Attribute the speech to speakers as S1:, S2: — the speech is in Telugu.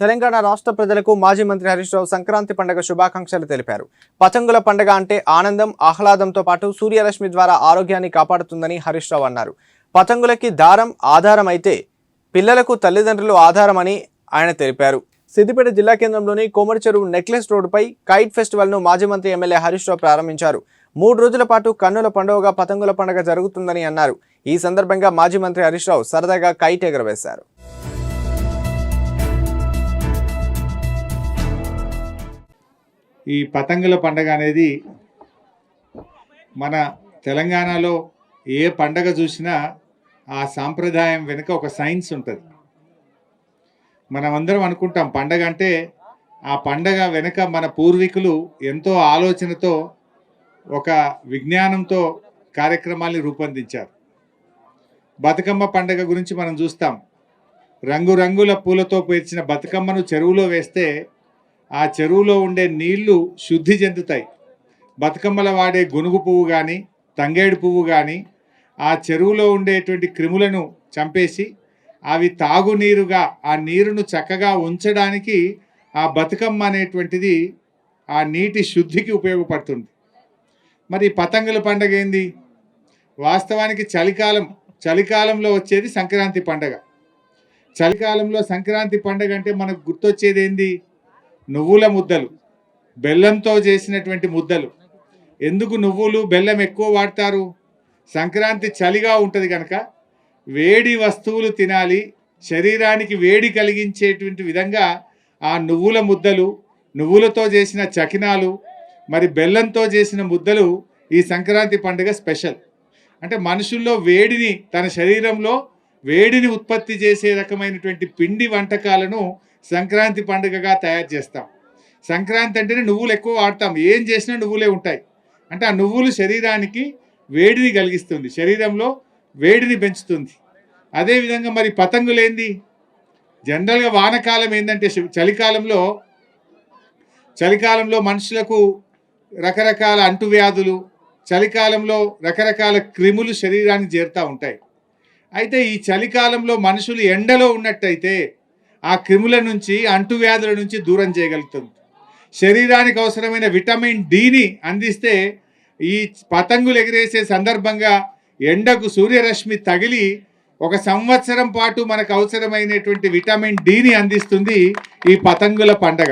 S1: తెలంగాణ రాష్ట్ర ప్రజలకు మాజీ మంత్రి హరీష్ రావు సంక్రాంతి పండుగ శుభాకాంక్షలు తెలిపారు. పతంగుల పండుగ అంటే ఆనందం ఆహ్లాదంతో పాటు సూర్యరశ్మి ద్వారా ఆరోగ్యాన్ని కాపాడుతుందని హరీష్ రావు అన్నారు. పతంగులకి దారం ఆధారం అయితే పిల్లలకు తల్లిదండ్రులు ఆధారమని ఆయన తెలిపారు. సిద్దిపేట జిల్లా కేంద్రంలోని కోమటి చెరువు నెక్లెస్ రోడ్డుపై కైట్ ఫెస్టివల్ను మాజీ మంత్రి ఎమ్మెల్యే హరీష్ రావు ప్రారంభించారు. మూడు రోజుల పాటు కన్నుల పండుగగా పతంగుల పండుగ జరుగుతుందని అన్నారు. ఈ సందర్భంగా మాజీ మంత్రి హరీష్ రావు సరదాగా కైట్ ఎగరవేశారు.
S2: ఈ పతంగుల పండగ అనేది మన తెలంగాణలో ఏ పండగ చూసినా ఆ సాంప్రదాయం వెనుక ఒక సైన్స్ ఉంటుంది. మనం అందరం అనుకుంటాం పండగ అంటే ఆ పండగ వెనుక మన పూర్వీకులు ఎంతో ఆలోచనతో ఒక విజ్ఞానంతో కార్యక్రమాల్ని రూపొందించారు. బతుకమ్మ పండగ గురించి మనం చూస్తాం. రంగురంగుల పూలతో పేర్చిన బతుకమ్మను చెరువులో వేస్తే ఆ చెరువులో ఉండే నీళ్ళు శుద్ధి చెందుతాయి. బతుకమ్మల వాడే గునుగు పువ్వు కానీ తంగేడు పువ్వు కానీ ఆ చెరువులో ఉండేటువంటి క్రిములను చంపేసి అవి తాగునీరుగా ఆ నీరును చక్కగా ఉంచడానికి ఆ బతుకమ్మ అనేటువంటిది ఆ నీటి శుద్ధికి ఉపయోగపడుతుంది. మరి పతంగుల పండగ ఏంది? వాస్తవానికి చలికాలం చలికాలంలో వచ్చేది సంక్రాంతి పండగ. చలికాలంలో సంక్రాంతి పండగ అంటే మనకు గుర్తొచ్చేది ఏంది? నువ్వుల ముద్దలు బెల్లంతో చేసినటువంటి ముద్దలు. ఎందుకు నువ్వులు బెల్లం ఎక్కువ వాడతారు? సంక్రాంతి చలిగా ఉంటుంది కనుక వేడి వస్తువులు తినాలి శరీరానికి వేడి కలిగించేటువంటి విధంగా ఆ నువ్వుల ముద్దలు నువ్వులతో చేసిన చకినాలు మరి బెల్లంతో చేసిన ముద్దలు ఈ సంక్రాంతి పండుగ స్పెషల్. అంటే మనుషుల్లో వేడిని తన శరీరంలో వేడిని ఉత్పత్తి చేసే రకమైనటువంటి పిండి వంటకాలను సంక్రాంతి పండుగగా తయారు చేస్తాం. సంక్రాంతి అంటేనే నువ్వులు ఎక్కువ వాడతాం. ఏం చేసినా నువ్వులే ఉంటాయి. అంటే ఆ నువ్వులు శరీరానికి వేడిని కలిగిస్తుంది. శరీరంలో వేడిని పెంచుతుంది. అదేవిధంగా మరి పతంగులేంది జనరల్గా వానకాలం ఏంటంటే చలికాలంలో చలికాలంలో మనుషులకు రకరకాల అంటువ్యాధులు చలికాలంలో రకరకాల క్రిములు శరీరానికి చేరుతూ ఉంటాయి. అయితే ఈ చలికాలంలో మనుషులు ఎండలో ఉన్నట్టయితే ఆ క్రిముల నుంచి అంటువ్యాధుల నుంచి దూరం చేయగలుగుతుంది. శరీరానికి అవసరమైన విటమిన్ డిని అందిస్తే ఈ పతంగులు ఎగిరేసే సందర్భంగా ఎండకు సూర్యరశ్మి తగిలి ఒక సంవత్సరం పాటు మనకు అవసరమైనటువంటి విటమిన్ డిని అందిస్తుంది ఈ పతంగుల పండగ.